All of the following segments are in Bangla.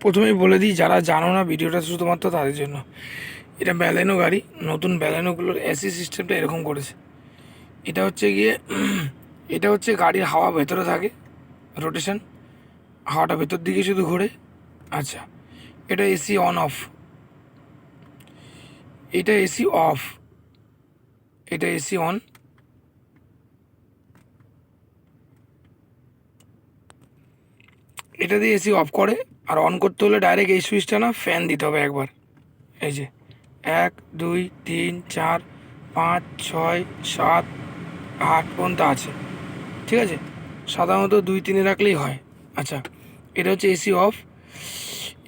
প্রথমেই বলে দিই, যারা জানো না ভিডিওটা শুধুমাত্র তাদের জন্য। এটা ব্যালেনো গাড়ি, নতুন ব্যালেনোগুলোর এসি সিস্টেমটা এরকম করেছে। এটা হচ্ছে গিয়ে, এটা হচ্ছে গাড়ির হাওয়া ভেতরে থাকে রোটেশন হাওয়াটা ভেতর দিকে শুধু ঘোরে। আচ্ছা এটা এসি অন অফ এটা এসি অফ এটা এসি অন এটা দিয়ে এসি অফ করে, আর অন করতে হলে ডাইরেক্ট এই সুইচটা না ফ্যান দিতে হবে একবার। এই যে, এক, দুই, তিন, চার, পাঁচ, ছয়, সাত, আট পর্যন্ত আছে। ঠিক আছে? সাধারণত দুই, তিনে রাখলেই হয়। আচ্ছা এটা হচ্ছে এসি অফ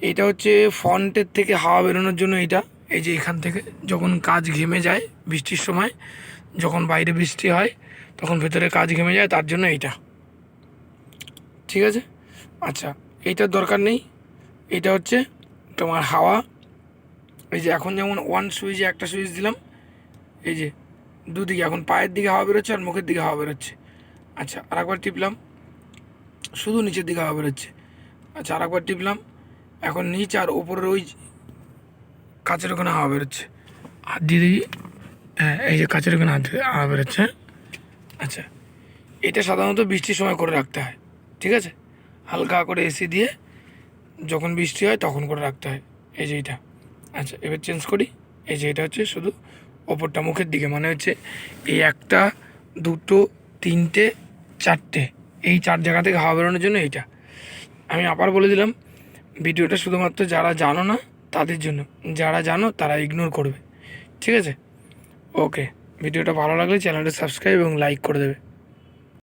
এটা হচ্ছে ফ্রন্টের থেকে হাওয়া বেরোনোর জন্য এটা। এই যে এখান থেকে যখন কাজ ঘেমে যায় বৃষ্টির সময়, যখন বাইরে বৃষ্টি হয়, তখন ভেতরে কাজ ঘেমে যায়, তার জন্য এইটা। ঠিক আছে? আচ্ছা এইটার দরকার নেই। এটা হচ্ছে তোমার হাওয়া। এই যে এখন যেমন ওয়ান সুইচে একটা সুইচ দিলাম, এই যে দুদিকে এখন পায়ের দিকে হাওয়া বেরোচ্ছে আর মুখের দিকে হাওয়া বেরোচ্ছে। আচ্ছা আর একবার টিপলাম, শুধু নিচের দিকে হাওয়া বেরোচ্ছে। আচ্ছা আর একবার টিপলাম, এখন নিচ আর ওপরের ওই কাছের ওখানে হাওয়া বেরোচ্ছে। হাত দিয়ে দেখি হ্যাঁ এই যে কাছের ওখানে হাত হাওয়া বেরোচ্ছে আচ্ছা এটা সাধারণত বৃষ্টির সময় করে রাখতে হয়, ঠিক আছে? হালকা করে এসি দিয়ে যখন বৃষ্টি হয় তখন করে রাখতে হয়। এই যে এটা। আচ্ছা এবার চেঞ্জ করি। এই যে এটা হচ্ছে শুধু ওপরটা মুখের দিকে। মানে হচ্ছে এই একটা, দুটো, তিনটে, চারটে। এই চার জায়গা থেকে হাওয়া বেরোনোর জন্য এইটা। আমি আবার বলে দিলাম, ভিডিওটা শুধুমাত্র যারা জানো না, তাদের জন্য। যারা জানো, তারা ইগনোর করবে। ঠিক আছে? ওকে ভিডিওটা ভালো লাগলে চ্যানেলটা সাবস্ক্রাইব এবং লাইক করে দেবে।